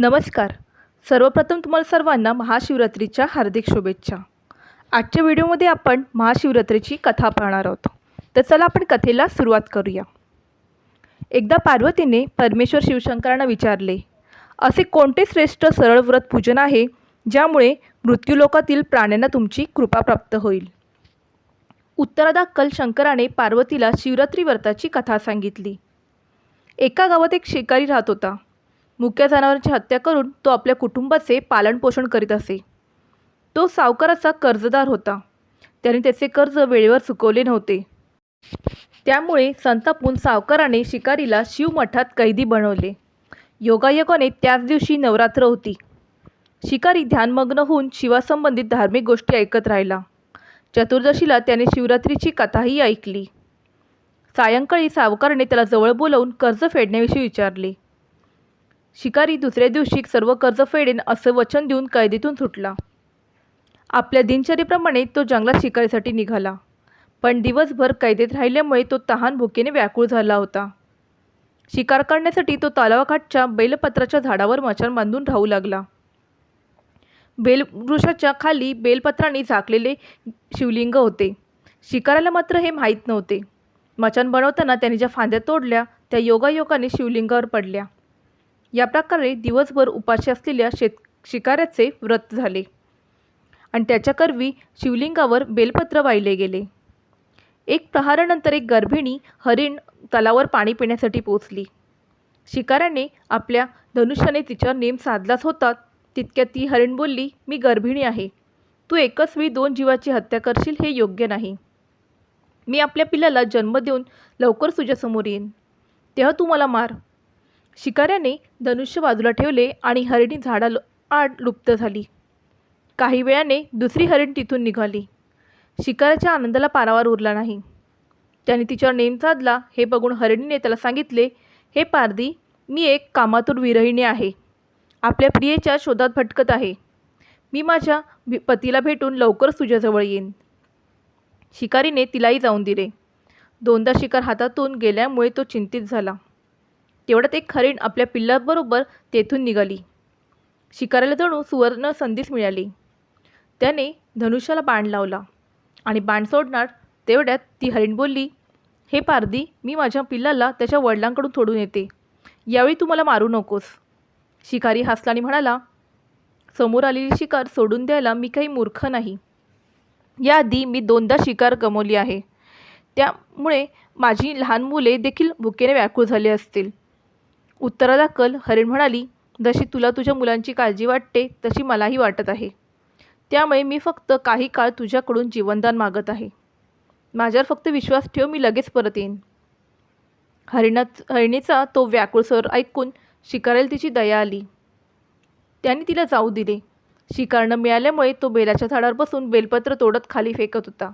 नमस्कार. सर्वप्रथम तुम्हाला सर्वांना महाशिवरात्रीच्या हार्दिक शुभेच्छा. आजच्या व्हिडिओमध्ये आपण महाशिवरात्रीची कथा पाहणार आहोत. तर चला आपण कथेला सुरुवात करूया. एकदा पार्वतीने परमेश्वर शिवशंकरांना विचारले असे कोणते श्रेष्ठ सरळ व्रत पूजन आहे ज्यामुळे मृत्यूलोकातील प्राण्यांना तुमची कृपा प्राप्त होईल? उत्तरादाखल शंकराने पार्वतीला शिवरात्री व्रताची कथा सांगितली. एका गावात एक शिकारी राहत होता. मुक्या जनावरांची हत्या करून तो आपल्या कुटुंबाचे पालनपोषण करीत असे. तो सावकाराचा कर्जदार होता. त्याने त्याचे कर्ज वेळेवर चुकवले नव्हते. त्यामुळे संतापून सावकाराने शिकारीला शिवमठात कैदी बनवले. योगायोगाने त्याच दिवशी नवरात्र होती. शिकारी ध्यानमग्न होऊन शिवासंबंधित धार्मिक गोष्टी ऐकत राहिला. चतुर्दशीला त्याने शिवरात्रीची कथाही ऐकली. सायंकाळी सावकाराने त्याला जवळ बोलावून कर्ज फेडण्याविषयी विचारले. शिकारी दुसऱ्या दिवशी सर्व कर्ज फेडेन असं वचन देऊन कैदेतून सुटला. आपल्या दिनचर्येप्रमाणे तो जंगलात शिकारीसाठी निघाला. पण दिवसभर कैदेत राहिल्यामुळे तो तहान भुकेने व्याकुळ झाला होता. शिकार करण्यासाठी तो तलावाकाठच्या बेलपत्राच्या झाडावर मचान बांधून राहू लागला. बेलवृक्षाच्या खाली बेलपत्रांनी झाकलेले शिवलिंग होते. शिकाराला मात्र हे माहीत नव्हते. मचान बनवताना त्याने ज्या फांद्या तोडल्या त्या योगायोगाने शिवलिंगावर पडल्या. या प्रकारे दिवसभर उपाशी असलेल्या शेत शिकाऱ्याचे व्रत झाले. आणि त्याच्याकरवी शिवलिंगावर बेलपत्र वाहिले गेले. एक प्रहारानंतर एक गर्भिणी हरिण तलावर पाणी पिण्यासाठी पोचली शिकाऱ्याने आपल्या धनुष्याने तिच्यावर नेम साधलाच होता. तितक्यात ती हरिण बोलली मी गर्भिणी आहे. तू एकच वेळी दोन जीवाची हत्या करशील हे योग्य नाही. मी आपल्या पिल्लाला जन्म देऊन लवकर तुझ्यासमोर येईन. तेव्हा तू मला मार. शिकाऱ्याने धनुष्य बाजूला ठेवले आणि हरिणी झाडा आड लुप्त झाली. काही वेळाने दुसरी हरिण तिथून निघाली. शिकाऱ्याच्या आनंदाला पारावार उरला नाही. त्याने तिच्यावर नेम साधला. हे बघून हरिणीने त्याला सांगितले हे पारदी मी एक कामातून विरहिणी आहे. आपल्या प्रियेच्या शोधात भटकत आहे. मी माझ्या भि- पतीला भेटून लवकरच तुझ्याजवळ येईन. शिकारीने तिलाही जाऊन दिले. दोनदा शिकार हातातून गेल्यामुळे तो चिंतित झाला. तेवढ्यात एक खरीण आपल्या पिल्लाबरोबर तेथून निघाली. शिकाऱ्याला जणू सुवर्ण संधीच मिळाली. त्याने धनुष्याला बाण लावला आणि बाण सोडणार तेवढ्यात ती हरिण बोलली हे पारदी मी माझ्या पिल्लाला त्याच्या वडिलांकडून सोडून येते. यावेळी तू मला मारू नकोस. शिकारी हसला आणि म्हणाला समोर आलेली शिकार सोडून द्यायला मी काही मूर्ख नाही. याआधी मी दोनदा शिकार गमावली आहे. त्यामुळे माझी लहान मुले देखील भुकेने व्याकुळ झाली असतील. उत्तरादाखल हरिण म्हणाली जशी तुला तुझ्या मुलांची काळजी वाटते तशी मलाही वाटत आहे. त्यामुळे मी फक्त काही काळ तुझ्याकडून जीवनदान मागत आहे. माझ्यावर फक्त विश्वास ठेव मी लगेच परत येईन. हरिणाच हरिणीचा तो व्याकुळ स्वर ऐकून शिकारेल तिची दया आली. त्याने तिला जाऊ दिले. शिकार न मिळाल्यामुळे तो बेलाच्या झाडावर बसून बेलपत्र तोडत खाली फेकत होता.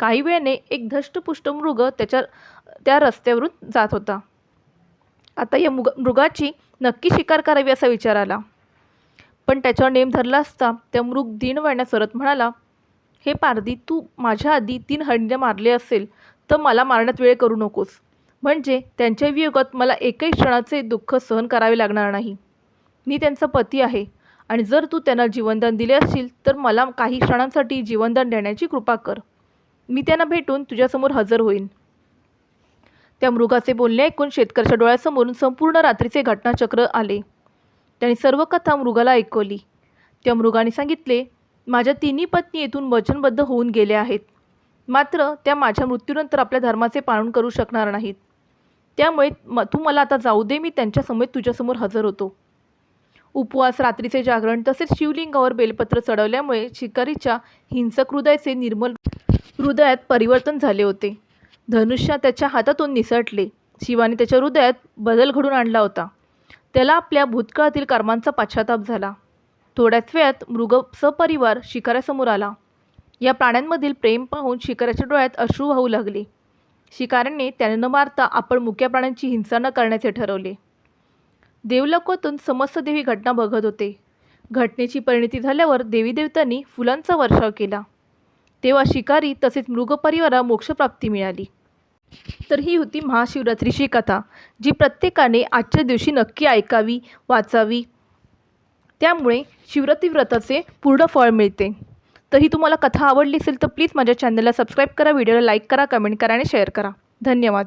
काही वेळाने एक धष्टपुष्ट मृग त्याच्या त्या रस्त्यावरून जात होता. आता या मुग मृगाची नक्की शिकार करावी असा विचार आला. पण त्याच्यावर नेम धरला असता त्या मृग दीन वळण्यात सरत म्हणाला हे पारदी तू माझ्या आधी तीन हंड्या मारले असेल तर मला मारण्यात वेळ करू नकोस. म्हणजे त्यांच्या वियोगात मला एकही क्षणाचे दुःख सहन करावे लागणार नाही. मी त्यांचा पती आहे आणि जर तू त्यांना जीवनदान दिले असशील तर मला काही क्षणांसाठी जीवनदान देण्याची कृपा कर. मी त्यांना भेटून तुझ्यासमोर हजर होईन. त्या मृगाचे बोलणे ऐकून शेतकऱ्याच्या डोळ्यासमोरून संपूर्ण रात्रीचे घटनाचक्र आले. त्याने सर्व कथा मृगाला ऐकवली. त्या मृगाने सांगितले माझ्या तिन्ही पत्नी येथून वचनबद्ध होऊन गेल्या आहेत. मात्र त्या माझ्या मृत्यूनंतर आपल्या धर्माचे पालन करू शकणार नाहीत. त्यामुळे म तू मला आता जाऊ दे मी त्यांच्यासमोर तुझ्यासमोर हजर होतो. उपवास रात्रीचे जागरण तसेच शिवलिंगावर बेलपत्र चढवल्यामुळे शिकारीच्या हिंसक हृदयाचे निर्मल हृदयात परिवर्तन झाले होते. धनुष्य त्याच्या हातातून निसटले. शिवाने त्याच्या हृदयात बदल घडून आणला होता. त्याला आपल्या भूतकाळातील कर्मांचा पश्चाताप झाला. थोड्याच वेळात मृग सपरिवार शिकाऱ्यासमोर आला. या प्राण्यांमधील प्रेम पाहून शिकाऱ्याच्या डोळ्यात अश्रू वाहू लागले. शिकाऱ्यांनी त्याने न मारता आपण मुक्या प्राण्यांची हिंसा न करण्याचे ठरवले. देवलोकातून समस्त देवी घटना बघत होते. घटनेची परिणती झाल्यावर देवी देवतांनी फुलांचा वर्षाव केला. तेव्हा शिकारी तसेच मृगपरिवारा मोक्षप्राप्ती मिळाली. तर ही होती महाशिवरात्रीची कथा जी प्रत्येकाने आजच्या दिवशी नक्की ऐकावी वाचावी. त्यामुळे शिवरात्री व्रताचे पूर्ण फळ मिळते. तर ही तुम्हाला कथा आवडली असेल तर प्लीज माझ्या चॅनलला सबस्क्राईब करा व्हिडिओला लाईक करा कमेंट करा आणि शेअर करा. धन्यवाद.